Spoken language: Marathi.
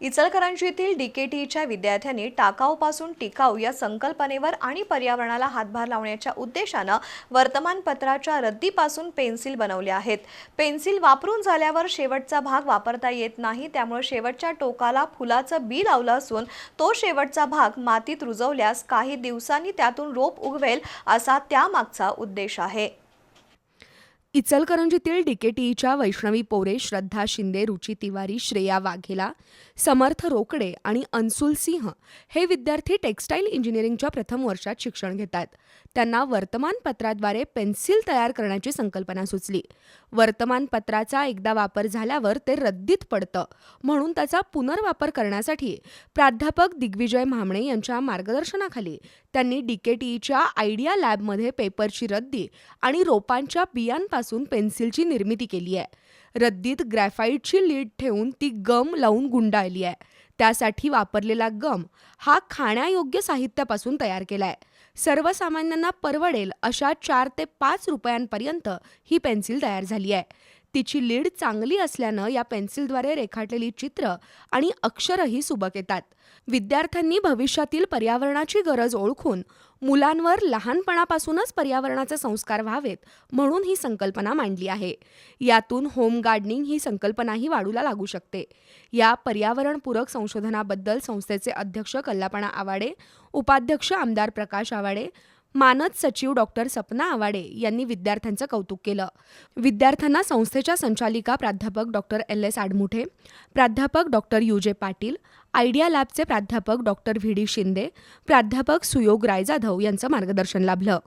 इचलकरंजीतील डीकेटीच्या विद्यार्थ्यांनी टाकाऊपासून टिकाऊ या संकल्पनेवर आणि पर्यावरणाला हातभार लावण्याच्या उद्देशानं वर्तमानपत्राच्या रद्दीपासून पेन्सिल बनवल्या आहेत. पेन्सिल वापरून झाल्यावर शेवटचा भाग वापरता येत नाही त्यामुळे शेवटच्या टोकाला फुलाचं बी लावलं असून तो शेवटचा भाग मातीत रुजवल्यास काही दिवसांनी त्यातून रोप उगवेल असा त्यामागचा उद्देश आहे. इचलकरंजीतील डीकेटीईच्या वैष्णवी पोरे श्रद्धा शिंदे रुची तिवारी श्रेया वाघेला समर्थ रोकडे आणि अन्सुल सिंह हे विद्यार्थी टेक्स्टाईल इंजिनिअरिंगच्या प्रथम वर्षात शिक्षण घेतात. त्यांना वर्तमानपत्राद्वारे पेन्सिल तयार करण्याची संकल्पना सुचली. वर्तमानपत्राचा एकदा वापर झाल्यावर ते रद्दीत पडतं म्हणून त्याचा पुनर्वापर करण्यासाठी प्राध्यापक दिग्विजय म्हामणे यांच्या मार्गदर्शनाखाली त्यांनी डीकेटीईच्या आयडिया लॅबमध्ये पेपरची रद्दी आणि रोपांच्या बियांपासून पेन्सिलची निर्मिती केली आहे. रद्दीत ग्रॅफाईटची लीड ठेवून ती गम लावून गुंडाळली आहे. त्यासाठी वापरलेला गम हा खाण्यायोग्य साहित्यापासून तयार केला आहे सर्वसामान्यांना परवडेल अशा चार ते पाच रुपयांपर्यंत ही पेन्सिल तयार झाली आहे. तिची लीड चांगली असल्यानं या पेन्सिलद्वारे रेखाटलेली चित्र आणि अक्षरही सुबक येतात. विद्यार्थ्यांनी भविष्यातील पर्यावरणाची गरज ओळखून मुलांवर लहानपणापासूनच पर्यावरणाचे संस्कार व्हावेत म्हणून ही संकल्पना मांडली आहे. यातून होम गार्डनिंग ही संकल्पनाही वाढूला लागू शकते. या पर्यावरणपूरक संशोधनाबद्दल संस्थेचे अध्यक्ष कल्लापणा आवाडे उपाध्यक्ष आमदार प्रकाश आवाडे मानद सचिव डॉक्टर सपना आवाडे यांनी विद्यार्थ्यांचं कौतुक केलं. विद्यार्थ्यांना संस्थेच्या संचालिका प्राध्यापक डॉक्टर एल. एस. आडमुठे प्राध्यापक डॉक्टर यू. जे. पाटील आयडिया लॅबचे प्राध्यापक डॉक्टर व्ही. डी. शिंदे प्राध्यापक सुयोग रायजाधव यांचं मार्गदर्शन लाभलं.